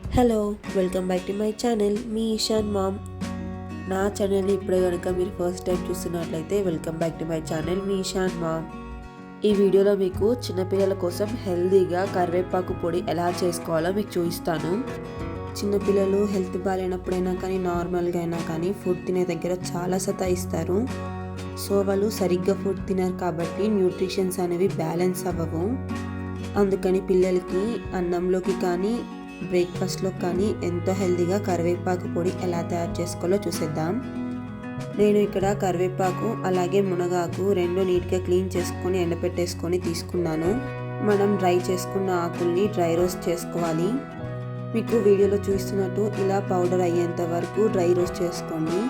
Hello welcome back to my channel. Me Ishan mom. నా ఛానల్ని ఇప్పుడే కనుక మీరు ఫస్ట్ టైం చూస్తున్నట్లయితే welcome back to my channel me Ishan mom. ఈ వీడియోలో మీకు చిన్నపిల్లల కోసం హెల్తీగా కరివేపాకు పొడి ఎలా చేసుకోవాలో మీకు చూపిస్తాను. చిన్నపిల్లలు హెల్త్ బాగాలేనప్పుడైనా కానీ నార్మల్గా అయినా కానీ ఫుడ్ తినే దగ్గర చాలా సతాయిస్తారు. సో వాళ్ళు సరిగ్గా ఫుడ్ తినరు కాబట్టి న్యూట్రిషన్స్ అనేవి బ్యాలెన్స్ అవ్వవు. అందుకని పిల్లలకి అన్నంలోకి కానీ బ్రేక్ఫాస్ట్లో కానీ ఎంతో హెల్తీగా కరివేపాకు పొడి ఎలా తయారు చేసుకోవాలో చూసేద్దాం. నేను ఇక్కడ కరివేపాకు అలాగే మునగాకు రెండు నీట్గా క్లీన్ చేసుకొని ఎండపెట్టేసుకొని తీసుకున్నాను. మనం డ్రై చేసుకున్న ఆకుల్ని డ్రై రోస్ట్ చేసుకోవాలి. మీకు వీడియోలో చూస్తున్నట్టు ఇలా పౌడర్ అయ్యేంత వరకు డ్రై రోస్ట్ చేసుకోండి.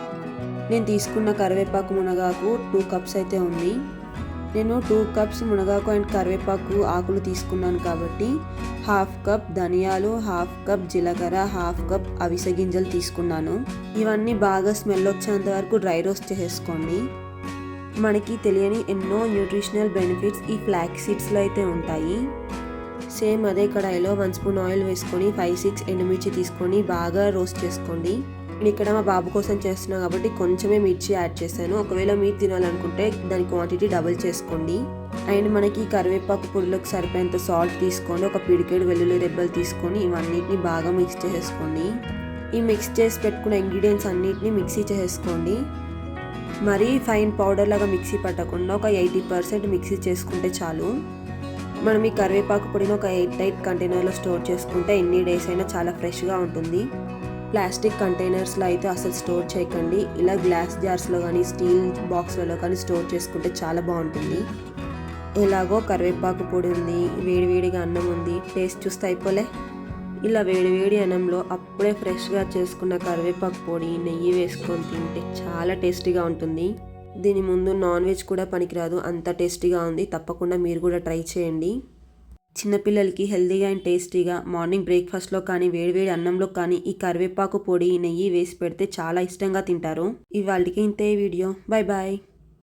నేను తీసుకున్న కరివేపాకు మునగాకు టూ కప్స్ అయితే ఉంది. నేను టూ కప్స్ మునగాకు అండ్ కరివేపాకు ఆకులు తీసుకున్నాను కాబట్టి హాఫ్ కప్ ధనియాలు హాఫ్ కప్ జీలకర్ర హాఫ్ కప్ అవిసె గింజలు తీసుకున్నాను. ఇవన్నీ బాగా స్మెల్ వచ్చేంత వరకు డ్రై రోస్ట్ చేసుకోండి. మనకి తెలియని ఎన్నో న్యూట్రిషనల్ బెనిఫిట్స్ ఈ ఫ్లాక్ సీడ్స్లో అయితే ఉంటాయి. సేమ్ అదే కడాయిలో వన్ స్పూన్ ఆయిల్ వేసుకొని ఫైవ్ సిక్స్ ఎండుమిర్చి తీసుకొని బాగా రోస్ట్ చేసుకోండి. నేను ఇక్కడ మా బాబు కోసం చేస్తున్నాను కాబట్టి కొంచెమే మిర్చి యాడ్ చేశాను. ఒకవేళ మీరు తినాలనుకుంటే దాని క్వాంటిటీ డబుల్ చేసుకోండి. అండ్ మనకి కరివేపాకు పొడిలోకి సరిపోయేంత సాల్ట్ తీసుకోండి. ఒక పిడికేడు వెల్లుల్లి రెబ్బలు తీసుకొని ఇవన్నిటిని బాగా మిక్స్ చేసేసుకోండి ఈ మిక్స్ చేసి పెట్టుకున్న ఇంగ్రీడియంట్స్ అన్నిటిని మిక్సీ చేసేసుకోండి మరీ ఫైన్ పౌడర్ లాగా మిక్సీ పట్టకుండా ఒక ఎయిటీ పర్సెంట్ మిక్సీ చేసుకుంటే చాలు. మనం ఈ కరివేపాకు పొడిని ఒక ఎయిట్ ఎయిట్ కంటైనర్లో స్టోర్ చేసుకుంటే ఎన్ని డేస్ అయినా చాలా ఫ్రెష్గా ఉంటుంది. ప్లాస్టిక్ కంటైనర్స్లో అయితే అసలు స్టోర్ చేయకండి. ఇలా గ్లాస్ జార్స్లో కానీ స్టీల్ బాక్స్లలో కానీ స్టోర్ చేసుకుంటే చాలా బాగుంటుంది. ఎలాగో కరివేపాకు పొడి ఉంది వేడివేడిగా అన్నం ఉంది. టేస్ట్ చూస్తే అయిపోలే. ఇలా వేడివేడి అన్నంలో అప్పుడే ఫ్రెష్గా చేసుకున్న కరివేపాకు పొడి నెయ్యి వేసుకొని తింటే చాలా టేస్టీగా ఉంటుంది. దీని ముందు నాన్ వెజ్ కూడా పనికిరాదు. అంత టేస్టీగా ఉంది. తప్పకుండా మీరు కూడా ట్రై చేయండి. చిన్నపిల్లలకి హెల్తీగా అండ్ టేస్టీగా మార్నింగ్ బ్రేక్ఫాస్ట్లో కానీ వేడివేడి అన్నంలో కానీ ఈ కరివేపాకు పొడి నెయ్యి వేసి పెడితే చాలా ఇష్టంగా తింటారు. ఇవాళకి ఇంతే వీడియో. Bye bye